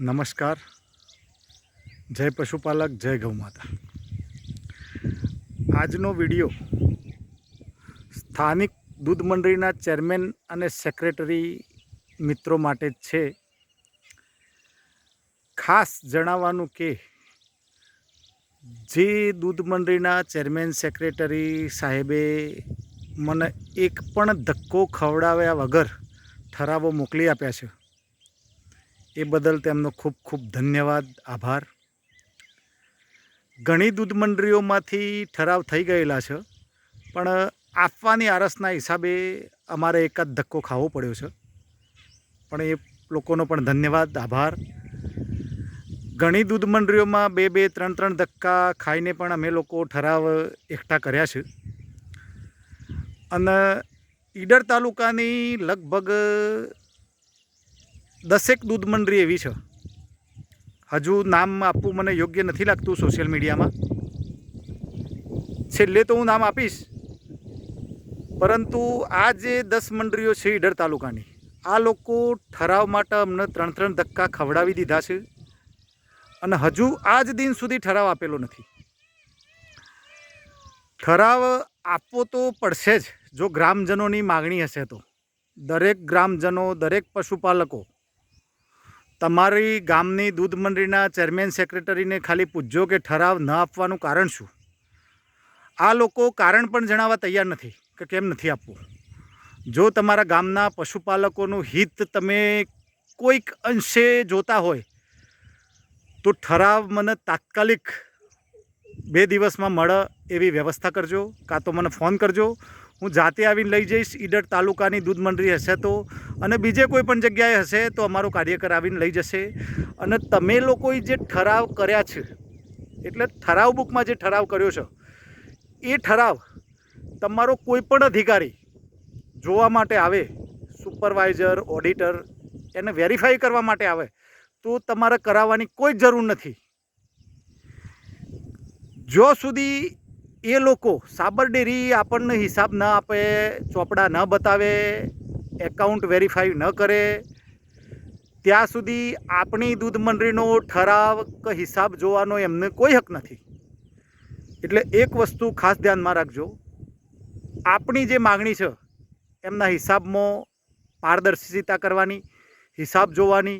નમસ્કાર. જય પશુપાલક, જય ગૌમાતા આજનો વીડિયો સ્થાનિક દૂધ મંડળીના ચેરમેન અને સેક્રેટરી મિત્રો માટે જ છે. ખાસ જણાવવાનું કે જે દૂધ મંડળીના ચેરમેન, સેક્રેટરી સાહેબે મને એક પણ ધક્કો ખવડાવ્યા વગર ઠરાવો મોકલી આપ્યા છે. એ બદલ તેમનો ખૂબ ખૂબ ધન્યવાદ, આભાર. ઘણી દૂધ મંડળીઓમાંથી ઠરાવ થઈ ગયેલા છે, પણ આપવાની આરસના હિસાબે અમારે એકાદ ધક્કો ખાવો પડ્યો છે. પણ એ લોકોનો પણ ધન્યવાદ, આભાર. ઘણી દૂધ મંડળીઓમાં બે બે, ત્રણ ત્રણ ધક્કા ખાઈને પણ અમે લોકો ઠરાવ એકઠા કર્યા છે. અને ઈડર તાલુકાની લગભગ દસેક દૂધ મંડળી એવી છે. હજુ નામ આપવું મને યોગ્ય નથી લાગતું સોશિયલ મીડિયામાં છેલ્લે તો હું નામ આપીશ. પરંતુ આ જે દસ મંડળીઓ છે ઈડર તાલુકાની, આ લોકો ઠરાવ માટે અમને ત્રણ ત્રણ ધક્કા ખવડાવી દીધા છે અને હજુ આજ દિન સુધી ઠરાવ આપેલો નથી. ઠરાવ આપવો તો પડશે જ. જો ગ્રામજનોની માગણી હશે તો. દરેક ગ્રામજનો, દરેક પશુપાલકો તમારી ગામની દૂધ મંડળીના ચેરમેન સેક્રેટરીને ખાલી પૂછજો કે ઠરાવ ન આપવાનું કારણ શું? આ લોકો કારણ પણ જણાવવા તૈયાર નથી કે કેમ નથી આપવું. જો તમારા ગામના પશુપાલકોનું હિત તમે કોઈક અંશે જોતા હોય, તો ઠરાવ મને તાત્કાલિક બે દિવસમાં મળે એવી વ્યવસ્થા કરજો, કાં તો મને ફોન કરજો. હું જાતે આવીને લઈ જઈશ, ઈડર તાલુકાની દૂધ મંડળી હશે તો, અને બીજે કોઈ પણ જગ્યાએ હશે તો અમારો કાર્યકર આવીને લઈ જશે. અને તમે લોકોએ જે ઠરાવ કર્યા છે, એટલે ઠરાવ બુકમાં જે ઠરાવ કર્યો છે, એ ઠરાવ તમારો કોઈ પણ અધિકારી જોવા માટે આવે, સુપરવાઇઝર, ઓડિટર, એને વેરીફાઈ કરવા માટે આવે, તો તમારે કરાવવાની કોઈ જરૂર નથી. જો સુધી એ લોકો સાબર ડેરી આપણને હિસાબ ન આપે, ચોપડા ન બતાવે એકાઉન્ટ વેરીફાઈ ન કરે, ત્યાં સુધી આપણી દૂધ મંડળીનો ઠરાવ કે હિસાબ જોવાનો એમને કોઈ હક નથી. એટલે એક વસ્તુ ખાસ ધ્યાનમાં રાખજો. આપણી જે માગણી છે, એમના હિસાબમાં પારદર્શિતા કરવાની, હિસાબ જોવાની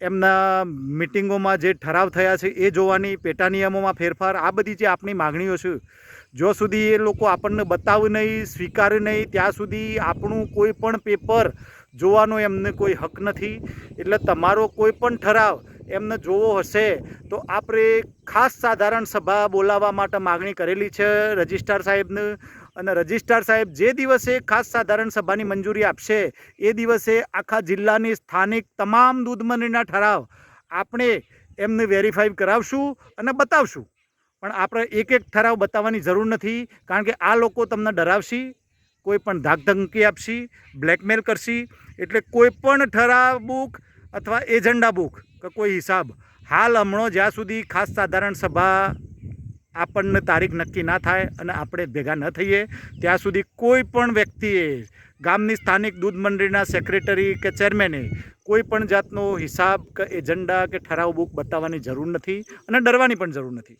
એમના મિટિંગોમાં જે ઠરાવ થયા છે, એ જોવાની પેટા નિયમોમાં ફેરફાર, આ બધી જે આપણી માગણીઓ છે, જો સુધી એ લોકો આપણને બતાવે નહીં, સ્વીકારે નહીં, ત્યાં સુધી આપણું કોઈ પણ પેપર જોવાનો એમને કોઈ હક નથી. એટલે તમારો કોઈ પણ ઠરાવ એમને જોવો હશે, તો આપણે ખાસ સાધારણ સભા બોલાવવા માટે માગણી કરેલી છે. રજિસ્ટ્રાર સાહેબને અને રજિસ્ટ્રાર સાહેબ જે દિવસે ખાસ સાધારણ સભાની મંજૂરી આપશે, એ દિવસે આખા જિલ્લાની સ્થાનિક તમામ દૂધ મંડળીના ઠરાવ આપણે એમને વેરીફાઈ કરાવશું અને બતાવશું. પણ આપણે એક એક ઠરાવ બતાવવાની જરૂર નથી, કારણ કે આ લોકો તમને ડરાવશી, કોઈ પણ ધાકધમકી આપશી બ્લેકમેલ કરશી, એટલે કોઈ પણ ઠરાવ બુક અથવા એજન્ડા બુક કે કોઈ હિસાબ, હાલ હમણાં જ્યાં સુધી ખાસ સાધારણ સભા આપણને તારીખ નક્કી ના થાય અને આપણે ભેગા ન થઈએ, ત્યાં સુધી કોઈ પણ વ્યક્તિએ ગામની સ્થાનિક દૂધ મંડળીના સેક્રેટરી કે ચેરમેને કોઈ પણ જાતનો હિસાબ કે એજન્ડા કે ઠરાવ બુક બતાવવાની જરૂર નથી અને ડરવાની પણ જરૂર નથી.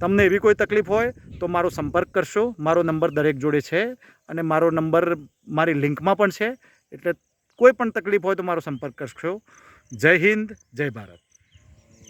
તમને એવી કોઈ તકલીફ હોય તો મારો સંપર્ક કરશો. મારો નંબર દરેક જોડે છે અને મારો નંબર મારી લિંકમાં પણ છે. એટલે કોઈ પણ તકલીફ હોય તો મારો સંપર્ક કરશો. જય હિન્દ, જય ભારત.